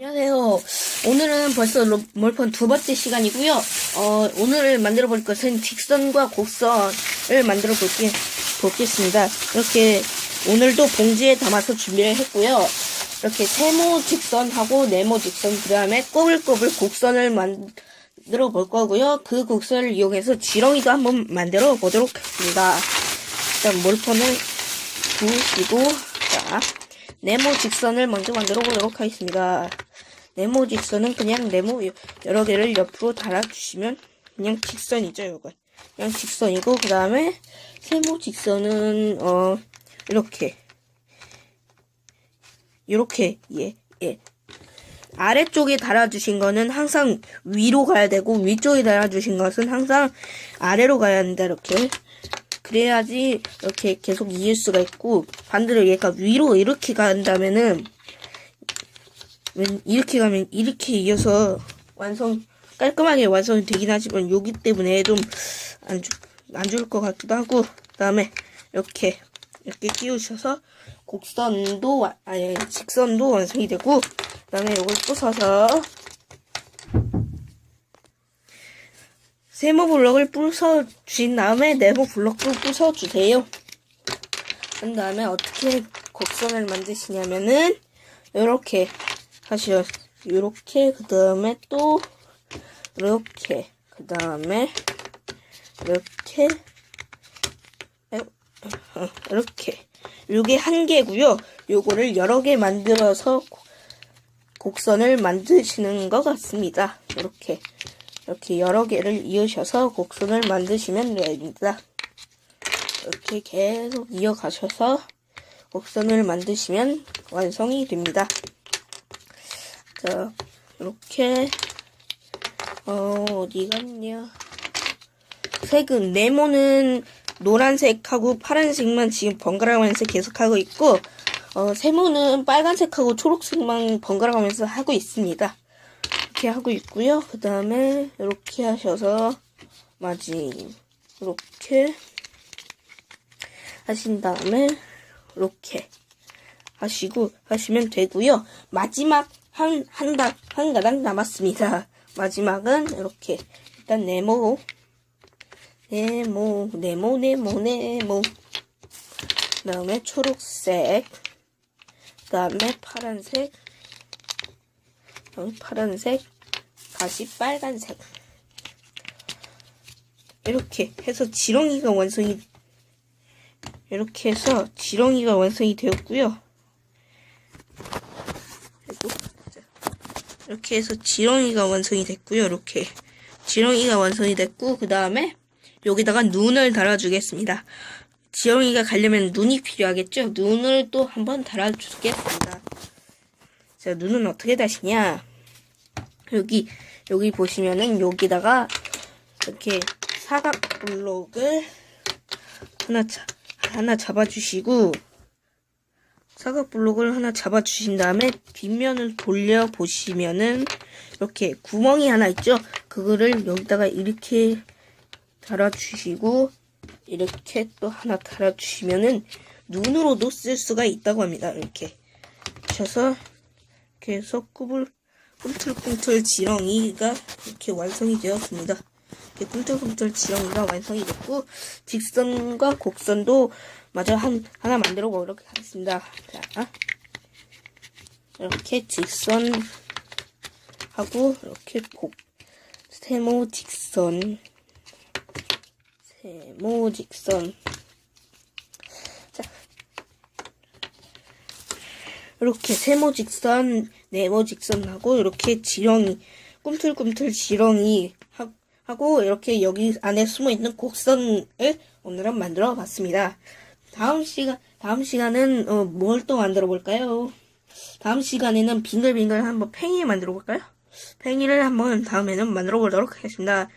안녕하세요. 오늘은 벌써 로- 몰폰 두 번째 시간이고요. 어, 오늘 만들어 볼 것은 직선과 곡선을 만들어 볼게, 보겠습니다. 이렇게 오늘도 봉지에 담아서 준비를 했고요. 이렇게 세모 직선하고 네모 직선, 그 다음에 꼬불꼬불 곡선을 만들어 볼 거고요. 그 곡선을 이용해서 지렁이도 한번 만들어 보도록 하겠습니다. 일단 몰폰을 부으시고, 자, 네모 직선을 먼저 만들어 보도록 하겠습니다. 네모 직선은 그냥 네모 여- 여러 개를 옆으로 달아주시면 그냥 직선이죠, 이건. 그냥 직선이고, 그 다음에 세모 직선은, 어, 이렇게. 이렇게, 예, 예. 아래쪽에 달아주신 거는 항상 위로 가야 되고, 위쪽에 달아주신 것은 항상 아래로 가야 한다, 이렇게. 그래야지 이렇게 계속 이을 수가 있고 반대로 얘가 위로 이렇게 간다면은 웬- 이렇게 가면 이렇게 이어서 완성 깔끔하게 완성이 되긴 하지만 여기 때문에 좀 안 안 좋을 것 같기도 하고 그다음에 이렇게 이렇게 끼우셔서 곡선도 와- 아니 직선도 완성이 되고 그다음에 이걸 부숴서 세모 블럭을 부숴 주신 다음에 네모 블럭도 부숴 주세요. 그 다음에 어떻게 곡선을 만드시냐면은 이렇게 하시요. 이렇게 그 다음에 또 이렇게 그 다음에 이렇게 에, 어, 이렇게 요게 한 개고요. 요거를 여러 개 만들어서 곡- 곡선을 만드시는 것 같습니다. 이렇게 이렇게 여러 개를 이으셔서 곡선을 만드시면 됩니다. 이렇게 계속 이어가셔서 곡선을 만드시면 완성이 됩니다. 자, 이렇게 어, 어디 갔냐? 색은 네모는 노란색하고 파란색만 지금 번갈아가면서 계속 하고 있고 어, 세모는 빨간색하고 초록색만 번갈아가면서 하고 있습니다. 이렇게 하고 있고요. 그 다음에 이렇게 하셔서 마지 이렇게 하신 다음에 이렇게 하시고 하시면 되고요. 마지막 한 한 다 한 가닥 남았습니다. 마지막은 이렇게 일단 네모 네모 네모 네모 네모 그 다음에 초록색 그 다음에 파란색 여기 파란색, 다시 빨간색. 이렇게 해서 지렁이가 완성이, 이렇게 해서 지렁이가 완성이 되었고요. 그리고 자, 이렇게 해서 지렁이가 완성이 됐고요. 이렇게 지렁이가 완성이 됐고 그 다음에 여기다가 눈을 달아주겠습니다. 지렁이가 가려면 눈이 필요하겠죠? 눈을 또 한번 달아주겠습니다. 자, 눈은 어떻게 다시냐? 여기, 여기 보시면은 여기다가 이렇게 사각 블록을 하나, 자, 하나 잡아주시고, 사각 블록을 하나 잡아 주신 다음에 뒷면을 돌려 보시면은 이렇게 구멍이 하나 있죠? 그거를 여기다가 이렇게 달아 주시고, 이렇게 또 하나 달아 주시면은 눈으로도 쓸 수가 있다고 합니다. 이렇게. 해서 꾸불 꿈틀꿈틀 지렁이가 이렇게 완성이 되었습니다. 이렇게 꿈틀꿈틀 지렁이가 완성이 됐고 직선과 곡선도 마저 한 하나 만들어 보도록 하겠습니다. 자, 이렇게 직선 하고 이렇게 곡 세모 직선 세모 직선 이렇게 세모 직선, 네모 직선하고 이렇게 지렁이, 꿈틀꿈틀 지렁이 하- 하고 이렇게 여기 안에 숨어 있는 곡선을 오늘은 만들어 봤습니다. 다음 시간 다음 시간은 어, 뭘 또 만들어 볼까요? 다음 시간에는 빙글빙글 한번 팽이 만들어 볼까요? 팽이를 한번 다음에는 만들어 보도록 하겠습니다.